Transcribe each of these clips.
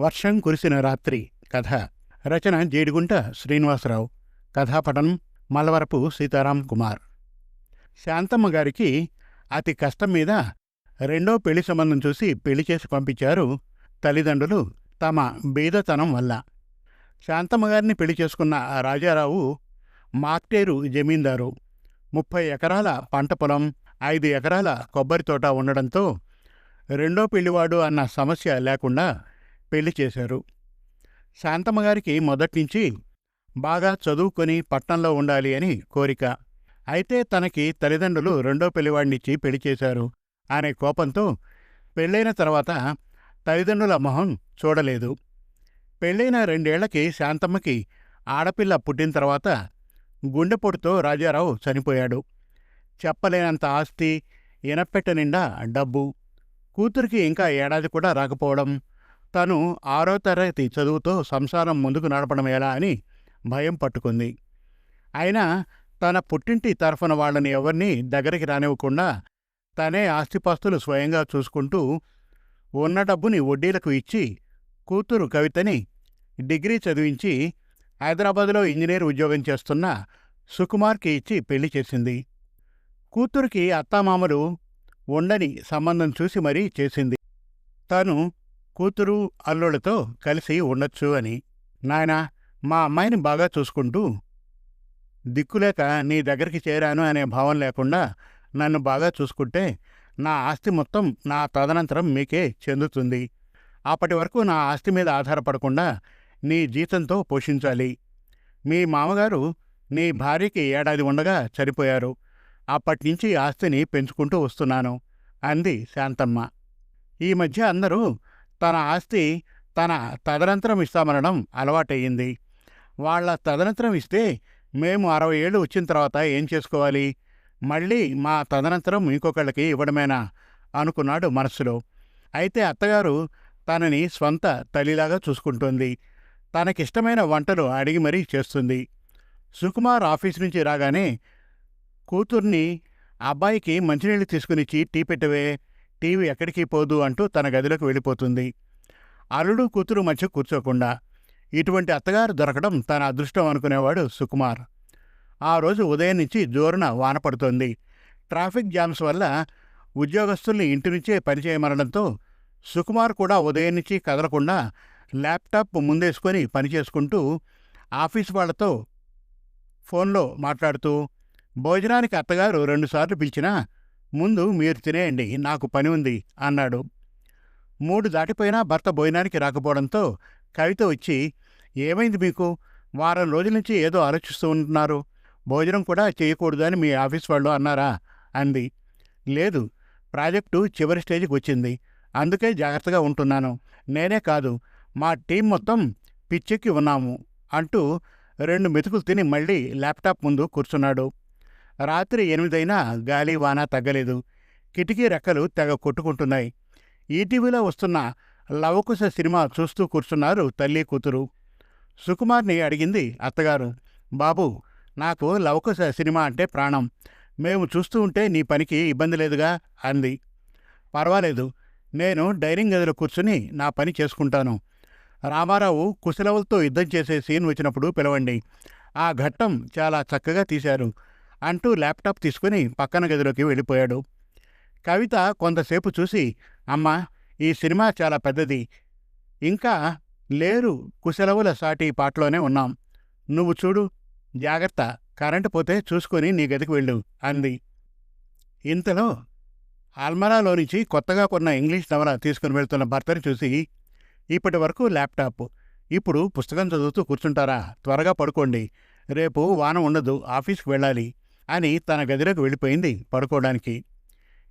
వర్షం కురిసిన రాత్రి. కథ. రచన జేడిగుంట శ్రీనివాసరావు. కథాపటనం మలవరపు సీతారాం కుమార్. శాంతమ్మ గారికి అతి కష్టం మీద రెండో పెళ్ళి సంబంధం చూసి పెళ్ళి చేసి పంపించారు తల్లిదండ్రులు తమ బీదతనం వల్ల. శాంతమ్మ గారిని పెళ్ళి చేసుకున్న ఆ రాజారావు మాక్టేరు జమీందారు. ముప్పై ఎకరాల పంట పొలం ఐదు ఎకరాల కొబ్బరి తోట ఉండడంతో రెండో పెళ్ళివాడు అన్న సమస్య లేకుండా పెళ్ళి చేశారు. శాంతమ్మ గారికి మొదట్నుంచి బాగా చదువుకొని పట్నంలో ఉండాలి అని కోరిక. అయితే తనకి తల్లిదండ్రులు రెండో పెళ్ళివాడినిచ్చి పెళ్ళి చేశారు అనే కోపంతో పెళ్ళైన తర్వాత తల్లిదండ్రుల మొహం చూడలేదు. పెళ్ళైన రెండేళ్ళకి శాంతమ్మకి ఆడపిల్ల పుట్టిన తర్వాత గుండెపోటుతో రాజారావు చనిపోయాడు. చెప్పలేనంత ఆస్తి ఇనపెట్ట నిండా డబ్బు కూతురికి ఇంకా ఏడాది కూడా రాకపోవడం తను ఆరో తరగతి చదువుతో సంసారం ముందుకు నడపడం ఎలా అని భయం పట్టుకుంది. అయినా తన పుట్టింటి తరఫున వాళ్ళని ఎవరిని దగ్గరికి రానివ్వకుండా తనే ఆస్తిపాస్తులు స్వయంగా చూసుకుంటూ ఉన్న డబ్బుని వడ్డీలకు ఇచ్చి కూతురు కవితని డిగ్రీ చదివించి హైదరాబాదులో ఇంజనీర్ ఉద్యోగం చేస్తున్న సుకుమార్కి ఇచ్చి పెళ్ళి చేసింది. కూతురికి అత్తామామలు ఉండని సంబంధం చూసి మరీ చేసింది. తను కూతురు అల్లుళ్ళతో కలిసి ఉండొచ్చు అని. నాయనా మా అమ్మాయిని బాగా చూసుకుంటూ దిక్కులేక నీ దగ్గరికి చేరాను అనే భావం లేకుండా నన్ను బాగా చూసుకుంటే నా ఆస్తి మొత్తం నా తదనంతరం మీకే చెందుతుంది. అప్పటి వరకు నా ఆస్తి మీద ఆధారపడకుండా నీ జీతంతో పోషించాలి. మీ మామగారు నీ భార్యకి ఏడాది ఉండగా చనిపోయారు. అప్పటినుంచి ఆస్తిని పెంచుకుంటూ వస్తున్నాను అంది శాంతమ్మ. ఈ మధ్య అందరూ తన ఆస్తి తన తదనంతరం ఇస్తామనడం అలవాటయ్యింది. వాళ్ళ తదనంతరం ఇస్తే మేము అరవై ఏళ్ళు వచ్చిన తర్వాత ఏం చేసుకోవాలి? మళ్ళీ మా తదనంతరం ఇంకొకళ్ళకి ఇవ్వడమేనా? అనుకున్నాడు మనస్సులో. అయితే అత్తగారు తనని స్వంత తల్లిలాగా చూసుకుంటోంది. తనకిష్టమైన వంటలు అడిగి మరీ చేస్తుంది. సుకుమార్ ఆఫీస్ నుంచి రాగానే కూతుర్ని అబ్బాయికి మంచినీళ్ళు తీసుకునిచ్చి టీ పెట్టవే. టీవీ ఎక్కడికి పోదు అంటూ తన గదిలోకి వెళ్ళిపోతుంది. అల్లుడు కూతురు మధ్య కూర్చోకుండా ఇటువంటి అత్తగారు దొరకడం తన అదృష్టం అనుకునేవాడు సుకుమార్. ఆ రోజు ఉదయం నుంచి జోరున వాన పడుతోంది. ట్రాఫిక్ జామ్స్ వల్ల ఉద్యోగస్తుల్ని ఇంటి నుంచే పనిచేయమనడంతో సుకుమార్ కూడా ఉదయం నుంచి కదలకుండా ల్యాప్టాప్ ముందేసుకొని పనిచేసుకుంటూ ఆఫీస్ వాళ్ళతో ఫోన్లో మాట్లాడుతూ భోజనానికి అత్తగారు రెండుసార్లు పిలిచినా ముందు మీరు తినేయండి నాకు పని ఉంది అన్నాడు. మూడు దాటిపోయినా భర్త భోజనానికి రాకపోవడంతో కవిత వచ్చి ఏమైంది మీకు? వారం రోజుల నుంచి ఏదో ఆలోచిస్తూ ఉంటున్నారు. భోజనం కూడా చేయకూడదని మీ ఆఫీస్ వాళ్ళు అన్నారా? అంది. లేదు ప్రాజెక్టు చివరి స్టేజ్కి వచ్చింది. అందుకే జాగ్రత్తగా ఉంటున్నాను. నేనే కాదు మా టీం మొత్తం పిచ్చెక్కి ఉన్నాము అంటూ రెండు మెతుకులు తిని మళ్ళీ ల్యాప్టాప్ ముందు కూర్చున్నాడు. రాత్రి ఎనిమిదైనా గాలి వాన తగ్గలేదు. కిటికీ రెక్కలు తెగ కొట్టుకుంటున్నాయి. ఈటీవీలో వస్తున్న లవకుశ సినిమా చూస్తూ కూర్చున్నారు తల్లి కూతురు. సుకుమార్ని అడిగింది అత్తగారు బాబు నాకు లవకుశ సినిమా అంటే ప్రాణం. మేము చూస్తూ ఉంటే నీ పనికి ఇబ్బంది లేదుగా? అంది. పర్వాలేదు. నేను డైనింగ్ గదిలో కూర్చుని నా పని చేసుకుంటాను. రామారావు కుశలవులతో యుద్ధం చేసే సీన్ వచ్చినప్పుడు పిలవండి. ఆ ఘట్టం చాలా చక్కగా తీశారు. అంటూ ల్యాప్టాప్ తీసుకుని పక్కన గదిలోకి వెళ్ళిపోయాడు. కవిత కొంతసేపు చూసి అమ్మా ఈ సినిమా చాలా పెద్దది. ఇంకా లేరు కుశలవుల సాటి పాటలోనే ఉన్నాం. నువ్వు చూడు జాగ్రత్త కరెంటు పోతే చూసుకొని నీ గదికి వెళ్ళు అంది. ఇంతలో అల్మరాలో నుంచి కొత్తగా కొన్న ఇంగ్లీష్ నవల తీసుకుని వెళ్తున్న భర్తని చూసి ఇప్పటి వరకు ల్యాప్టాప్. ఇప్పుడు పుస్తకం చదువుతూ కూర్చుంటారా? త్వరగా పడుకోండి. రేపు వాన ఉండదు ఆఫీస్కి వెళ్ళాలి. అని తన గదిలోకి వెళ్ళిపోయింది పడుకోవడానికి.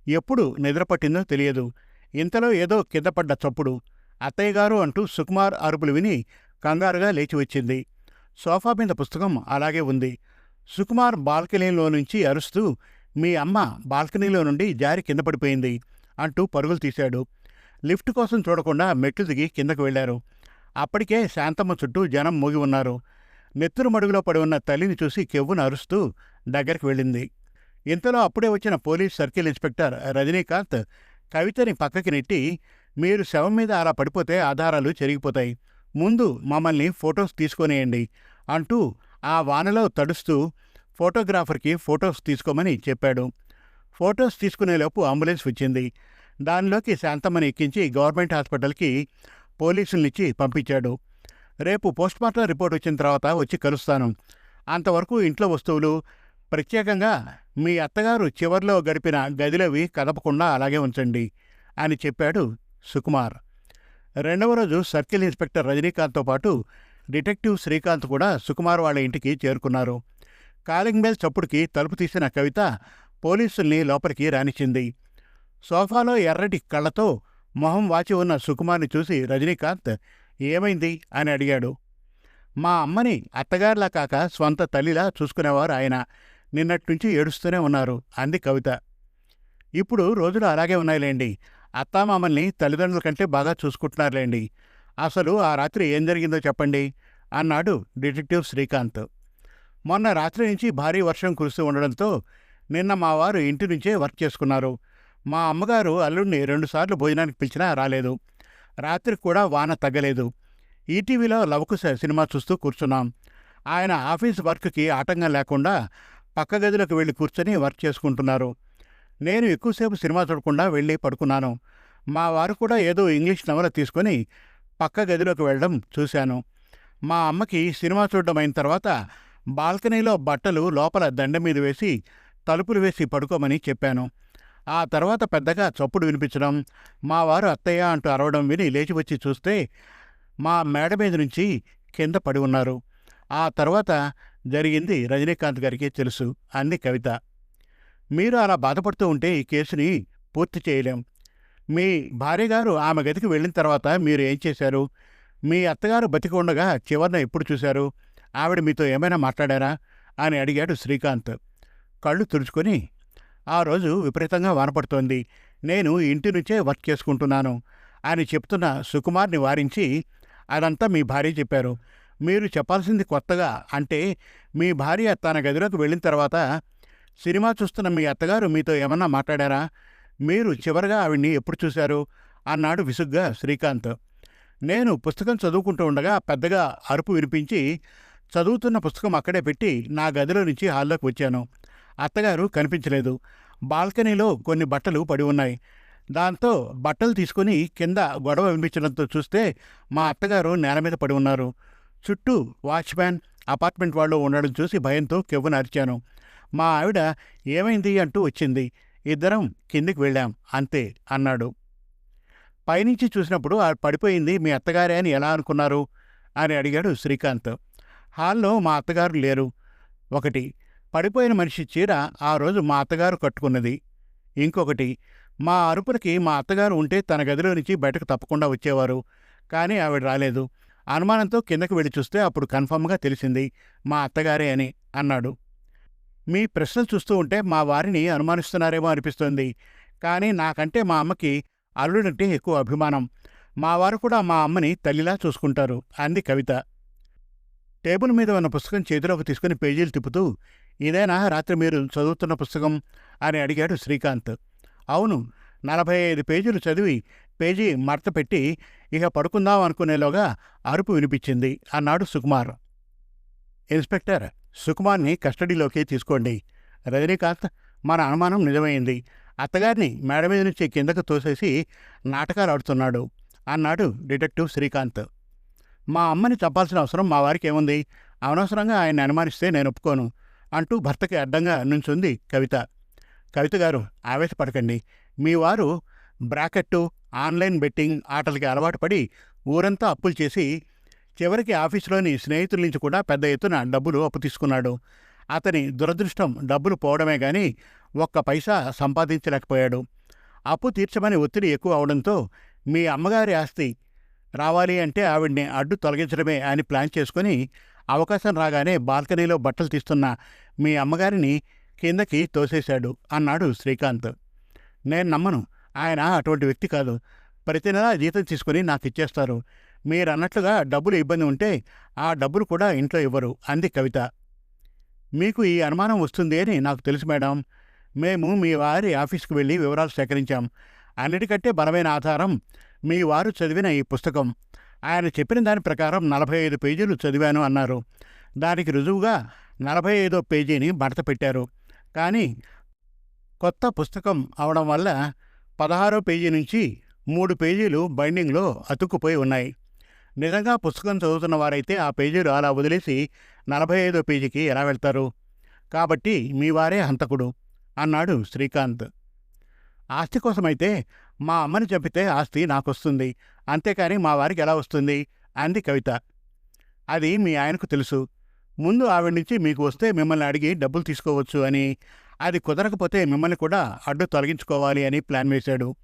ఎప్పుడు నిద్రపట్టిందో తెలియదు. ఇంతలో ఏదో కిందపడ్డ చప్పుడు అత్తయ్యగారు అంటూ సుకుమార్ అరుపులు విని కంగారుగా లేచి వచ్చింది. సోఫా మీద పుస్తకం అలాగే ఉంది. సుకుమార్ బాల్కనీలో నుంచి అరుస్తూ మీ అమ్మ బాల్కనీలో నుండి జారి కింద పడిపోయింది అంటూ పరుగులు తీశాడు. లిఫ్ట్ కోసం చూడకుండా మెట్లు దిగి కిందకు వెళ్ళారు అప్పటికే శాంతమ్మ చుట్టూ జనం మోగి ఉన్నారు. నెత్తురు మడుగులో పడి ఉన్న తల్లిని చూసి కెవ్వును అరుస్తూ దగ్గరికి వెళ్ళింది. ఇంతలో అప్పుడే వచ్చిన పోలీస్ సర్కిల్ ఇన్స్పెక్టర్ రజనీకాంత్ కవితని పక్కకి నెట్టి మీరు శవం మీద అలా పడిపోతే ఆధారాలు చెరిగిపోతాయి. ముందు మమ్మల్ని ఫొటోస్ తీసుకొనేయండి అంటూ ఆ వానలో తడుస్తూ ఫోటోగ్రాఫర్కి ఫొటోస్ తీసుకోమని చెప్పాడు. ఫొటోస్ తీసుకునేలోపు అంబులెన్స్ వచ్చింది. దానిలోకి శాంతమ్మని ఎక్కించి గవర్నమెంట్ హాస్పిటల్కి పోలీసులనిచ్చి పంపించాడు. రేపు పోస్ట్మార్టం రిపోర్ట్ వచ్చిన తర్వాత వచ్చి కలుస్తాను. అంతవరకు ఇంట్లో వస్తువులు ప్రత్యేకంగా మీ అత్తగారు చివర్లో గడిపిన గదిలోవి కదపకుండా అలాగే ఉంచండి అని చెప్పాడు సుకుమార్. రెండవ రోజు సర్కిల్ ఇన్స్పెక్టర్ రజనీకాంత్తో పాటు డిటెక్టివ్ శ్రీకాంత్ కూడా సుకుమార్ వాళ్ళ ఇంటికి చేరుకున్నారు. కాలింగ్ బెల్ చప్పుడుకి తలుపు తీసిన కవిత పోలీసుల్ని లోపలికి రానిచ్చింది. సోఫాలో ఎర్రటి కళ్ళతో మొహం వాచి ఉన్న సుకుమార్ని చూసి రజనీకాంత్ ఏమైంది? అని అడిగాడు. మా అమ్మని అత్తగారిలా కాక స్వంత తల్లిలా చూసుకునేవారు ఆయన. నిన్నట్నుంచి ఏడుస్తూనే ఉన్నారు అంది కవిత. ఇప్పుడు రోజులు అలాగే ఉన్నాయిలేండి. అత్తామామల్ని తల్లిదండ్రుల కంటే బాగా చూసుకుంటున్నారులేండి. అసలు ఆ రాత్రి ఏం జరిగిందో చెప్పండి అన్నాడు డిటెక్టివ్ శ్రీకాంత్. మొన్న రాత్రి నుంచి భారీ వర్షం కురుస్తూ ఉండడంతో నిన్న మా వారు ఇంటి నుంచే వర్క్ చేసుకున్నారు. మా అమ్మగారు అల్లుడిని రెండుసార్లు భోజనానికి పిలిచినా రాలేదు. రాత్రి కూడా వాన తగ్గలేదు. ఈటీవీలో లవకుశ సినిమా చూస్తూ కూర్చున్నాం. ఆయన ఆఫీస్ వర్క్కి ఆటంకం లేకుండా పక్క గదిలోకి వెళ్ళి కూర్చొని వర్క్ చేసుకుంటున్నారు. నేను ఎక్కువసేపు సినిమా చూడకుండా వెళ్ళి పడుకున్నాను. మా వారు కూడా ఏదో ఇంగ్లీష్ నవల తీసుకొని పక్క గదిలోకి వెళ్ళడం చూశాను. మా అమ్మకి సినిమా చూడడం అయిన తర్వాత బాల్కనీలో బట్టలు లోపల దండ మీద వేసి తలుపులు వేసి పడుకోమని చెప్పాను. ఆ తర్వాత పెద్దగా చప్పుడు వినిపించడం మా వారు అత్తయ్య అంటూ అరవడం విని లేచి వచ్చి చూస్తే మా మేడ మీద నుంచి కింద పడి ఉన్నారు. ఆ తర్వాత జరిగింది రజనీకాంత్ గారికి తెలుసు అంది కవిత. మీరు అలా బాధపడుతూ ఉంటే ఈ కేసుని పూర్తి చేయలేం. మీ భార్యగారు ఆమె గదికి వెళ్ళిన తర్వాత మీరు ఏం చేశారు? మీ అత్తగారు బతికి ఉండగా చివరిన ఎప్పుడు చూశారు? ఆవిడ మీతో ఏమైనా మాట్లాడారా? అని అడిగాడు శ్రీకాంత్. కళ్ళు తుడుచుకొని ఆ రోజు విపరీతంగా వానపడుతోంది నేను ఇంటి నుంచే వర్క్ చేసుకుంటున్నాను అని చెప్తున్న సుకుమార్ని వారించి అదంతా మీ భార్య చెప్పారు. మీరు చెప్పాల్సింది కొత్తగా అంటే మీ భార్య తన గదిలోకి వెళ్ళిన తర్వాత సినిమా చూస్తున్న మీ అత్తగారు మీతో ఏమన్నా మాట్లాడారా? మీరు చివరగా ఆవిడ్ని ఎప్పుడు చూశారు? అన్నాడు విసుగ్గా శ్రీకాంత్. నేను పుస్తకం చదువుకుంటూ ఉండగా పెద్దగా అరుపు వినిపించి చదువుతున్న పుస్తకం అక్కడే పెట్టి నా గదిలో నుంచి హాల్లోకి వచ్చాను. అత్తగారు కనిపించలేదు. బాల్కనీలో కొన్ని బట్టలు పడి ఉన్నాయి. దాంతో బట్టలు తీసుకుని కింద గొడవ వినిపించడంతో చూస్తే మా అత్తగారు నేల మీద పడి ఉన్నారు. చుట్టూ వాచ్మ్యాన్ అపార్ట్మెంట్ వాళ్ళు ఉండడం చూసి భయంతో కెవ్వున అరిచాను. మా ఆవిడ ఏమైంది అంటూ వచ్చింది. ఇద్దరం కిందికి వెళ్ళాం. అంతే అన్నాడు. పైనుంచి చూసినప్పుడు ఆ పడిపోయింది మీ అత్తగారే అని ఎలా అనుకున్నారు? అని అడిగాడు శ్రీకాంత్. హాల్లో మా అత్తగారు లేరు. ఒకటి పడిపోయిన మనిషి చీర ఆ రోజు మా అత్తగారు కట్టుకున్నది. ఇంకొకటి మా అరుపులకి మా అత్తగారు ఉంటే తన గదిలో నుంచి బయటకు తప్పకుండా వచ్చేవారు. కానీ ఆవిడ రాలేదు. అనుమానంతో కిందకు వెళ్ళి చూస్తే అప్పుడు కన్ఫామ్గా తెలిసింది మా అత్తగారే అని అన్నాడు. మీ ప్రశ్నలు చూస్తూ ఉంటే మా వారిని అనుమానిస్తున్నారేమో అనిపిస్తోంది. కానీ నాకంటే మా అమ్మకి అల్లుడంటే ఎక్కువ అభిమానం. మా వారు కూడా మా అమ్మని తల్లిలా చూసుకుంటారు అంది కవిత. టేబుల్ మీద ఉన్న పుస్తకం చేతిలోకి తీసుకుని పేజీలు తిప్పుతూ ఇదేనా రాత్రి మీరు చదువుతున్న పుస్తకం? అని అడిగాడు శ్రీకాంత్. అవును నలభై ఐదు పేజీలు చదివి పేజీ మడత పెట్టి ఇక పడుకుందాం అనుకునేలోగా అరుపు వినిపించింది అన్నాడు సుకుమార్. ఇన్స్పెక్టర్ సుకుమార్ని కస్టడీలోకి తీసుకోండి. రజనీకాంత్ మన అనుమానం నిజమైంది. అత్తగారిని మేడ మీద నుంచి కిందకు తోసేసి నాటకాలు ఆడుతున్నాడు అన్నాడు డిటెక్టివ్ శ్రీకాంత్. మా అమ్మని చంపాల్సిన అవసరం మా వారికి ఏముంది? అనవసరంగా ఆయన్ని అనుమానిస్తే నేను ఒప్పుకోను అంటూ భర్తకి అడ్డంగా నుంచుంది కవిత. కవిత గారు ఆవేశపడకండి. మీ వారు బ్రాకెట్టు ఆన్లైన్ బెట్టింగ్ ఆటలకి అలవాటు పడి ఊరంతా అప్పులు చేసి చివరికి ఆఫీసులోని స్నేహితుల నుంచి కూడా పెద్ద ఎత్తున డబ్బులు అప్పు తీసుకున్నాడు. అతని దురదృష్టం డబ్బులు పోవడమే గాని ఒక్క పైసా సంపాదించలేకపోయాడు. అప్పు తీర్చమని ఒత్తిడి ఎక్కువ అవడంతో మీ అమ్మగారి ఆస్తి రావాలి అంటే ఆవిడ్ని అడ్డు తొలగించడమే అని ప్లాన్ చేసుకుని అవకాశం రాగానే బాల్కనీలో బట్టలు తీస్తున్న మీ అమ్మగారిని కిందకి తోసేశాడు అన్నాడు శ్రీకాంత్. నేను నమ్మను. ఆయన అటువంటి వ్యక్తి కాదు. ప్రతి నెలా జీతం తీసుకుని నాకు ఇచ్చేస్తారు. మీరన్నట్లుగా డబ్బులు ఇబ్బంది ఉంటే ఆ డబ్బులు కూడా ఇంట్లో ఇవ్వరు. అంది కవిత. మీకు ఈ అనుమానం వస్తుంది అని నాకు తెలుసు మేడం. మేము మీ వారి ఆఫీస్కి వెళ్ళి వివరాలు సేకరించాం. అన్నిటికంటే బలమైన ఆధారం మీ వారు చదివిన ఈ పుస్తకం. ఆయన చెప్పిన దాని ప్రకారం నలభై ఐదు పేజీలు చదివాను అన్నారు. దానికి రుజువుగా నలభై ఐదో పేజీని మడత పెట్టారు. కానీ కొత్త పుస్తకం అవడం వల్ల పదహారో పేజీ నుంచి మూడు పేజీలు బైండింగ్లో అతుక్కుపోయి ఉన్నాయి. నిజంగా పుస్తకం చదువుతున్న వారైతే ఆ పేజీలు అలా వదిలేసి నలభై ఐదో పేజీకి ఎలా వెళ్తారు? కాబట్టి మీ వారే హంతకుడు అన్నాడు శ్రీకాంత్. ఆస్తి కోసమైతే మా అమ్మని చెబితే ఆస్తి నాకొస్తుంది. అంతేకాని మా వారికి ఎలా వస్తుంది? అంది కవిత. అది మీ ఆయనకు తెలుసు. ముందు ఆవిడ నుంచి మీకు వస్తే మిమ్మల్ని అడిగి డబ్బులు తీసుకోవచ్చు అని అది కుదరకపోతే మిమ్మల్ని కూడా అడ్డు తొలగించుకోవాలి అని ప్లాన్ వేశాడు.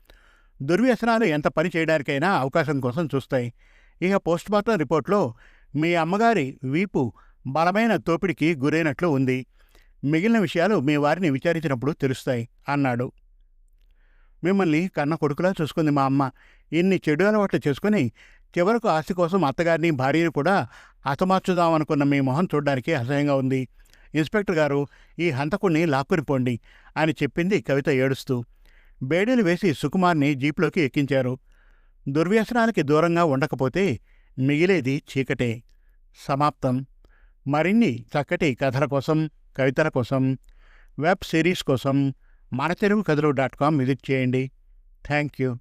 దుర్వ్యసనాలు ఎంత పని చేయడానికైనా అవకాశం కోసం చూస్తాయి. ఇక పోస్ట్ మార్టం రిపోర్ట్లో మీ అమ్మగారి వీపు బలమైన తోపిడికి గురైనట్లు ఉంది. మిగిలిన విషయాలు మీ వారిని విచారించినప్పుడు తెలుస్తాయి అన్నాడు. మిమ్మల్ని కన్న కొడుకులా చూసుకుంది మా అమ్మ. ఇన్ని చెడు అలవాట్లు చేసుకుని చివరకు ఆస్తి కోసం అత్తగారిని భార్యని కూడా హతమార్చుదామనుకున్న మీ మొహం చూడడానికి అసహ్యంగా ఉంది. ఇన్స్పెక్టర్ గారు ఈ హంతకుణ్ణి లాక్కుని పోండి అని చెప్పింది కవిత ఏడుస్తూ. బేడీలు వేసి సుకుమార్ని జీప్లోకి ఎక్కించారు. దుర్వ్యసనానికి దూరంగా ఉండకపోతే మిగిలేది చీకటే. సమాప్తం. మరిన్ని చక్కటి కథల కోసం కవితల కోసం వెబ్ సిరీస్ కోసం మన Telugu Kathalu dot com visit చేయండి. Thank you